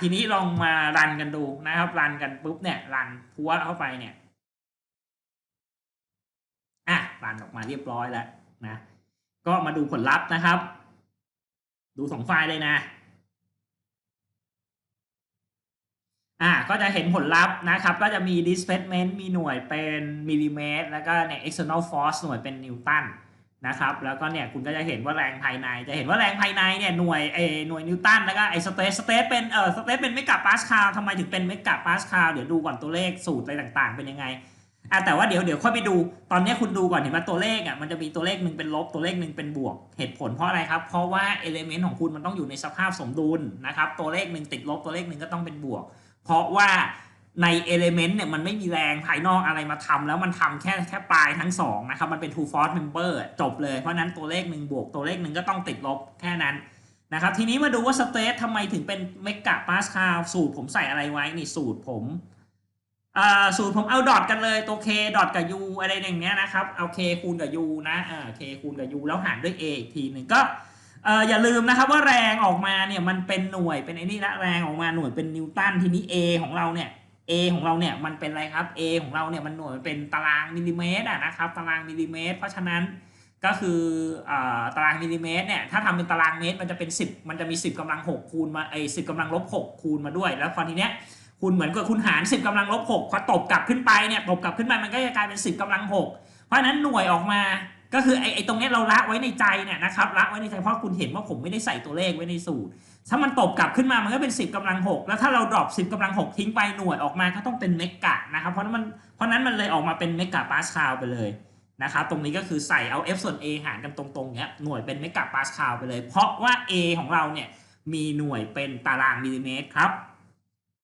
ทีนี้ลองมารันกันดูนะครับ รันกันปุ๊บเนี่ย รันพัวเข้าไปเนี่ย อะรันออกมาเรียบร้อยแล้วนะ ก็มาดูผลลัพธ์นะครับ ดูสองไฟล์เลยนะ อ่าก็จะเห็นผลลัพธ์นะครับ ก็จะมี displacement มีหน่วยเป็นมิลลิเมตร แล้วก็เนี่ย external force หน่วยเป็นนิวตัน นะครับ แล้วก็เนี่ยคุณก็จะเห็นว่าแรงภายใน จะเห็นว่าแรงภายในเนี่ยหน่วยเอหน่วยนิวตันแล้วก็ไอ้สเตสสเตสเป็นเออสเตสเป็นเมกะปาสคาลทำไมถึงเป็นเมกะปาสคาลเดี๋ยวดูก่อนตัวเลขสูตรอะไรต่างๆ เป็นยังไงอะแต่ว่าเดี๋ยวเดี๋ยวค่อยไปดูตอนนี้คุณดูก่อนเห็นไหมตัวเลขอะมันจะมีตัวเลขหนึ่งเป็นลบตัวเลขหนึ่งเป็นบวก เหตุผลเพราะอะไรครับ เพราะว่าเอลิเมนต์ของคุณมันต้องอยู่ในสภาพสมดุลนะครับตัวเลขหนึ่งติดลบตัวเลขหนึ่งก็ต้องเป็นบวก เพราะว่า ในเอลิเมนต์เนี่ยมันไม่มีแรงภายนอกอะไรมาทำแล้วมันทำแค่แค่ปลายทั้งสองนะครับ มันเป็น two force member จบเลย เพราะนั้นตัวเลขหนึ่งบวกตัวเลขหนึ่งก็ต้องติดลบแค่นั้นนะครับ ทีนี้มาดูว่าสเตททำไมถึงเป็นเมกะปาสคาลสูตรผมใส่อะไรไว้นี่สูตรผมสูตรผมเอาดอทกันเลยตัว k ดอทกับ u อะไรอย่างเงี้ยนะครับ เอา k คูณกับ u นะเอ่า k คูณกับ u แล้วหารด้วย a อีกทีหนึ่งก็อย่าลืมนะครับว่าแรงออกมาเนี่ยมันเป็นหน่วยเป็นไอ้นี่ละแรงออกมาหน่วยเป็นนิวตันทีนี้ A ของเราเนี่ย A ของเราเนี่ยมันเป็นอะไรครับ A ของเราเนี่ยมันหน่วยมันเป็นตารางมิลลิเมตรอะนะครับตารางมิลลิเมตร เพราะฉะนั้นก็คืออตารางมิลลิเมตรเนี่ยถ้าทำเป็นตารางเมตรมันจะเป็น 10 มันจะมี 10กำลัง 6 คูณมาไอ้สิบกำลังลบ6คูณมาด้วย แล้วพอทีเนี้ยคุณเหมือนกับคุณหาร 10กำลังลบ6พอตบกลับขึ้นไปเนี่ยตบกลับขึ้นไปมันก็จะกลายเป็น 10กำลัง 6 เพราะฉะนั้นหน่วยออกมา ก็คือไอ้ไอ้ตรงนี้เราละไว้ในใจเนี่ยนะครับละไว้ในใจเพราะคุณเห็นว่าผมไม่ได้ใส่ตัวเลขไว้ในสูตร ถ้ามันตบกลับขึ้นมามันก็เป็น 10กำลัง 6 แล้วถ้าเราดรอป10กำลัง 6 ทิ้งไปหน่วยออกมาก็ต้องเป็นเมกะนะครับ เพราะนั้นมันเพราะนั้นมันเลยออกมาเป็นเมกะปาสคาลไปเลยนะครับตรงนี้ก็คือใส่เอา f ส่วน a หารกันตรงๆเนี้ยหน่วยเป็นเมกะปาสคาลไปเลย เพราะว่า a ของเราเนี่ยมีหน่วยเป็นตารางมิลลิเมตรครับ